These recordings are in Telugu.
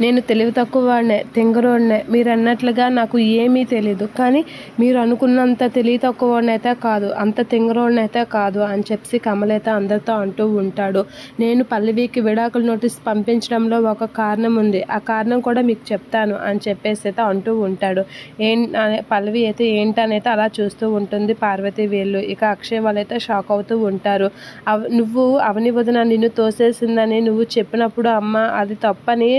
నేను తెలివి తక్కువ వాడినే తెంగరోడినే. మీరు అన్నట్లుగా నాకు ఏమీ తెలియదు కానీ మీరు అనుకున్నంత తెలివి తక్కువ అయితే కాదు అంత తెంగరోడినైతే కాదు అని చెప్పి కమలైతే అందరితో అంటూ ఉంటాడు. నేను పల్లవికి విడాకుల నోటీస్ పంపించడంలో ఒక కారణం ఉంది. ఆ కారణం కూడా మీకు చెప్తాను అని చెప్పేసి అయితే అంటూ ఉంటాడు. ఏం పల్లవి అయితే ఏంటనైతే అలా చూస్తూ ఉంటుంది పార్వతి వీళ్ళు. ఇక అక్షయ్ వాళ్ళైతే షాక్ అవుతూ ఉంటారు. అవ నువ్వు అవని వదిన నిన్ను తోసేసిందని నువ్వు చెప్పినప్పుడు అమ్మ అది తప్పని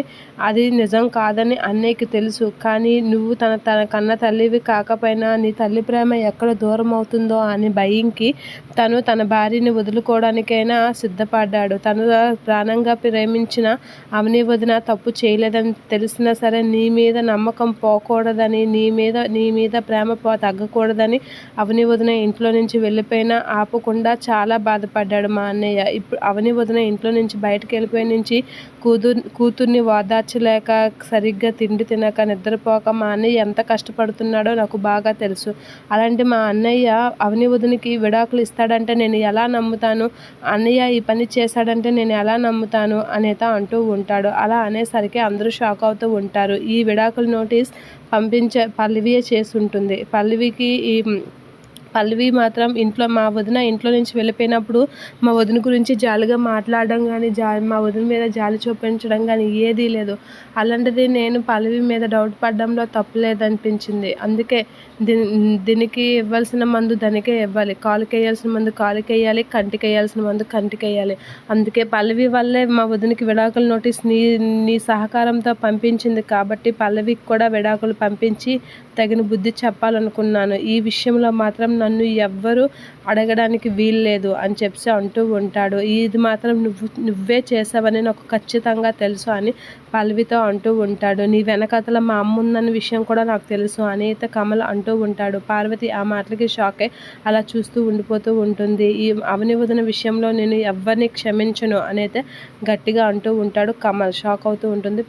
అది నిజం కాదని అన్నయ్యకి తెలుసు. కానీ నువ్వు తన తన కన్న తల్లివి కాకపోయినా నీ తల్లి ప్రేమ ఎక్కడ దూరం అవుతుందో అని భయంకి తను తన భార్యని వదులుకోవడానికైనా సిద్ధపడ్డాడు. తను ప్రాణంగా ప్రేమించిన అవని వదిన తప్పు చేయలేదని తెలిసినా సరే నీ మీద నమ్మకం పోకూడదని నీ మీద నీ మీద ప్రేమ పో తగ్గకూడదని అవని వదిన ఇంట్లో నుంచి వెళ్ళిపోయినా ఆపకుండా చాలా బాధపడ్డాడు మా అన్నయ్య. ఇప్పుడు అవని వదిన ఇంట్లో నుంచి బయటకు వెళ్ళిపోయి నుంచి కూతురు కూతుర్ని లేక సరిగ్గా తిండి తినక నిద్రపోక మా అన్నయ్య ఎంత కష్టపడుతున్నాడో నాకు బాగా తెలుసు. అలాంటి మా అన్నయ్య అవని వదినికి విడాకులు ఇస్తాడంటే నేను ఎలా నమ్ముతాను? అన్నయ్య ఈ పని చేశాడంటే నేను ఎలా నమ్ముతాను? అనేత అంటూ ఉంటాడు. అలా అనేసరికి అందరూ షాక్ అవుతూ ఉంటారు. ఈ విడాకుల నోటీస్ పంపించే పల్లవియే చేసి ఉంటుంది. పల్లవికి ఈ పల్లవి మాత్రం ఇంట్లో మా వదిన ఇంట్లో నుంచి వెళ్ళిపోయినప్పుడు మా వదిన గురించి జాలిగా మాట్లాడడం కానీ జా మా వదిన మీద జాలి చూపించడం కానీ ఏదీ లేదు. అలాంటిది నేను పల్లవి మీద డౌట్ పడడంలో తప్పులేదనిపించింది అందుకే దీని దీనికి ఇవ్వాల్సిన మందు దానికే ఇవ్వాలి. కాలుకి వేయాల్సిన మందు కాలుకి వేయాలి కంటికి వేయాల్సిన మందు కంటికి వేయాలి అందుకే పల్లవి వల్లే మా వదినకి విడాకుల నోటీస్ నీ నీ సహకారంతో పంపించింది కాబట్టి పల్లవికి కూడా విడాకులు పంపించి తగిన బుద్ధి చెప్పాలనుకున్నాను. ఈ విషయంలో మాత్రం నన్ను ఎవ్వరు అడగడానికి వీల్లేదు అని చెప్పి అంటూ ఉంటాడు. ఇది మాత్రం నువ్వు నువ్వే చేసావని నాకు ఖచ్చితంగా తెలుసు అని పల్వితో అంటూ ఉంటాడు. నీ వెనకతల మా అమ్మ ఉందన్న విషయం కూడా నాకు తెలుసు అని అయితే కమల్ అంటూ ఉంటాడు. పార్వతి ఆ మాటలకి షాక్ అయి అలా చూస్తూ ఉండిపోతూ ఉంటుంది. ఈ అవని వదిన విషయంలో నేను ఎవరిని క్షమించను అని అయితే గట్టిగా అంటూ ఉంటాడు కమల్. షాక్ అవుతూ ఉంటుంది.